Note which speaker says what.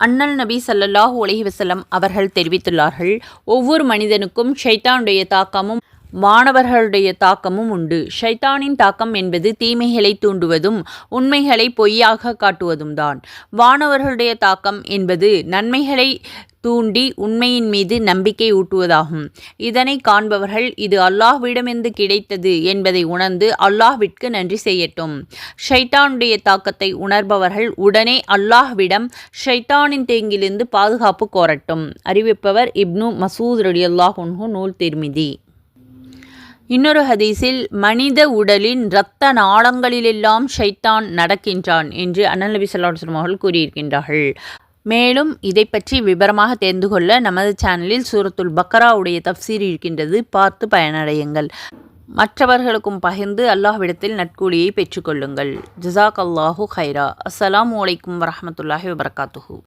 Speaker 1: அண்ணல் நபி சல்லல்லாஹ் அலைஹி அவர்கள் தெரிவித்துள்ளார்கள் ஒவ்வொரு மனிதனுக்கும் ஷைத்தானுடைய தாக்கமும் மாணவர்களுடைய தாக்கமும் உண்டு. ஷைத்தானின் தாக்கம் என்பது தீமைகளை தூண்டுவதும் உண்மைகளை பொய்யாக காட்டுவதும் தான் வானவர்களுடைய தாக்கம் என்பது நன்மைகளை தூண்டி உண்மையின் மீது நம்பிக்கை ஊட்டுவதாகும். இதனை காண்பவர்கள் இது அல்லாஹ்விடமிருந்து கிடைத்தது என்பதை உணர்ந்து அல்லாஹ்விற்கு நன்றி செய்யட்டும். ஷைத்தானுடைய தாக்கத்தை உணர்பவர்கள் உடனே அல்லாஹ்விடம் ஷைத்தானின் தேங்கிலிருந்து பாதுகாப்பு கோரட்டும். அறிவிப்பவர் இப்னு மசூத் ரலியல்லாஹு அன்ஹு நூல் திருமிதி. இன்னொரு ஹதீஸில் மனித உடலின் இரத்த நாளங்களிலெல்லாம் ஷைத்தான் நடக்கின்றான் என்று அண்ணன் நபி ஸல்லல்லாஹு அவர்கள் கூறியிருக்கின்றார்கள். மேலும் இதை பற்றி விவரமாக தெரிந்து கொள்ள நமது சேனலில் சூரத்துல் பக்கராவுடைய தப்சீர் இருக்கின்றது. பார்த்து பயனடையுங்கள். மற்றவர்களுக்கும் பகிர்ந்து அல்லாஹ்விடத்தில் நட்கூலியை பெற்றுக்கொள்ளுங்கள். ஜசாக் அல்லாஹு ஹைரா அஸ்ஸலாமு அலைக்கும் வரமத்துல்லாஹி வபர்காத்துஹூ.